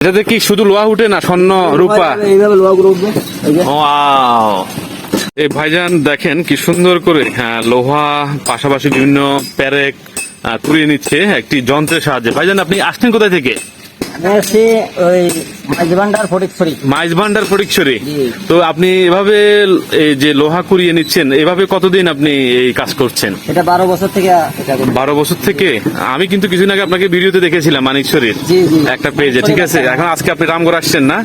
এটাতে কি শুধু লোহা উঠে না স্বর্ণ রূপা? এইভাবে লোহাগুলো উঠবে এই ভাইজান দেখেন কি সুন্দর করে হ্যাঁ লোহা পাশাপাশি বিভিন্ন প্যারেক তুলে নিচ্ছে একটি যন্ত্রের সাহায্যে। ভাইজান আপনি আসছেন কোথায় থেকে? ওই মাঝভান্ডার ফটিকছড়ি। মাইজ ফটিকছড়ি। তো আপনি এভাবে এই যে লোহা কুড়িয়ে নিচ্ছেন এভাবে কতদিন আপনি এই কাজ করছেন? এটা বারো বছর থেকে বারো বছর থেকে? আমি কিন্তু কিছুদিন আগে আপনাকে ভিডিওতে দেখেছিলাম মানিকছড়ির। একটা পেজে ঠিক আছে? এখন আজকে আপনি রামগড় আসছেন না?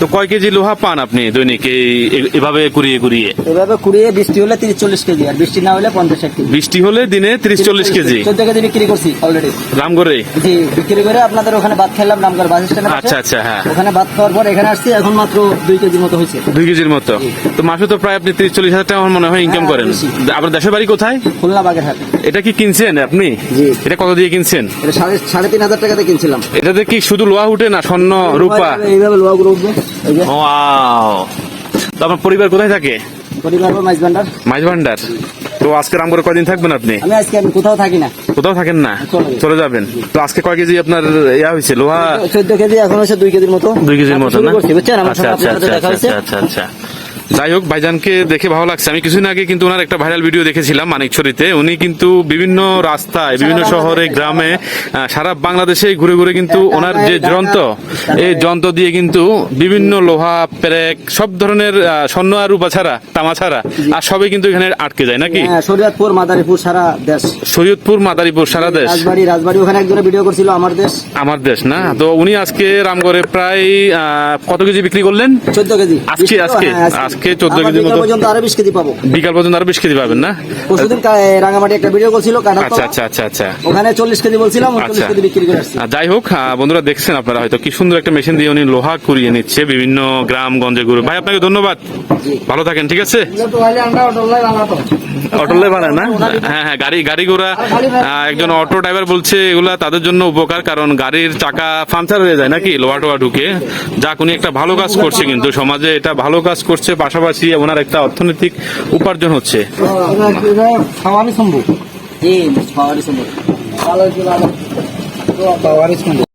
তো কয় কেজি লোহা পান আপনি দৈনিক এই এভাবে কুড়িয়ে কুড়িয়ে? এভাবে কুড়িয়ে বৃষ্টি হলে তিরিশ চল্লিশ কেজি আর বৃষ্টি না হলে পঞ্চাশ ষাট কেজি। বৃষ্টি হলে দিনে তিরিশ চল্লিশ কেজি? চোদ্দ কেজি বিক্রি করছি অলরেডি রামগড়ে? জি বিক্রি করে আপনাদের ওখানে ভাত খেলাম নামগড় বাস স্ট্যান্ডে আচ্ছা আচ্ছা হ্যাঁ। ওখানে ভাত খাওয়ার পর এখানে আসছি এখন মাত্র দুই কেজির মতো হয়েছে। দুই কেজির মতো? তো মাসে তো প্রায় আপনি তিরিশ চল্লিশ হাজার টাকা মনে হয় ইনকাম হ্যাঁ, করেন। আপনার দেশের বাড়ি কোথায়? খুলনা বাগেরহাট। এটা কি কিনছেন আপনি? এটা কত দিয়ে কিনছেন? এটা সাড়ে তিন হাজার টাকাতে কিনছিলাম। এটাতে কি শুধু লোহা উঠে না স্বর্ণ রূপা? এইভাবে লোহাগুলো উঠবে তো আপনার পরিবার কোথায় থাকে? পরিবার বা মাঝভান্ডার মাইজ ভান্ডার তো আজকে রামগড়ে কয়দিন থাকবেন আপনি? আমি আজকে আমি কোথাও থাকি না। কোথাও থাকেন না? চলে যাবেন। তো আজকে কয় কেজি আপনার ইয়া হয়েছে? লোহা? চোদ্দ কেজি এখন হচ্ছে দুই কেজির মতো। দুই কেজির মতো না? বুঝছেন? আমার আচ্ছা আচ্ছা আচ্ছা হয়েছে আচ্ছা আচ্ছা আচ্ছা। যাই হোক ভাইজানকে দেখে ভালো লাগছে। আমি কিছুদিন আগে কিন্তু ওনার একটা ভাইরাল ভিডিও দেখেছিলাম মানিকছড়িতে। উনি কিন্তু বিভিন্ন রাস্তায় বিভিন্ন শহরে গ্রামে সারা বাংলাদেশে ঘুরে ঘুরে কিন্তু ওনার যে যন্ত্র এই যন্ত্র দিয়ে কিন্তু বিভিন্ন লোহা প্যারেক সব ধরনের স্বর্ণ আর রূপা ছাড়া তামা ছাড়া আর সবই কিন্তু এখানে আটকে যায় নাকি? হ্যাঁ শরীয়তপুর মাদারীপুর সারা দেশ। সৈয়দপুর মাদারীপুর সারা দেশ। রাজবাড়ি রাজবাড়ি ওখানে একজনে ভিডিও করছিল আমার দেশ। আমার দেশ না? তো উনি আজকে রামগড়ে প্রায় কত কেজি বিক্রি করলেন? চোদ্দ কেজি। আজকে, আজকে? আজকে 14 আবার কেজির বিকাল মতো। পর্যন্ত আরও বিশ কেজি পাবো। বিকাল পর্যন্ত আরও বিশ কেজি পাবেন না? পরশুদিন রাঙামাটি একটা ভিডিও করছিল আচ্ছা আচ্ছা আচ্ছা আচ্ছা। ওখানে চল্লিশ কেজি বলছিলাম চল্লিশ আচ্ছা। কেজি বিক্রি করে যাই হোক বন্ধুরা দেখছেন আপনারা হয়তো কি সুন্দর একটা মেশিন দিয়ে উনি লোহা কুড়িয়ে নিচ্ছে বিভিন্ন গ্রাম গঞ্জে ঘুরে ভাই আপনাকে ধন্যবাদ। ভালো থাকেন ঠিক আছে? অটোলে ভাড়া না? হ্যাঁ হ্যাঁ গাড়ি গাড়ি ঘোড়া একজন অটো ড্রাইভার বলছে এগুলা তাদের জন্য উপকার কারণ গাড়ির চাকা পাঞ্চার হয়ে যায় নাকি লোহা টোয়া ঢুকে। যাক উনি একটা ভালো কাজ করছে কিন্তু সমাজে এটা ভালো কাজ করছে পাশাপাশি ওনার একটা অর্থনৈতিক উপার্জন হচ্ছে। সম্ভব।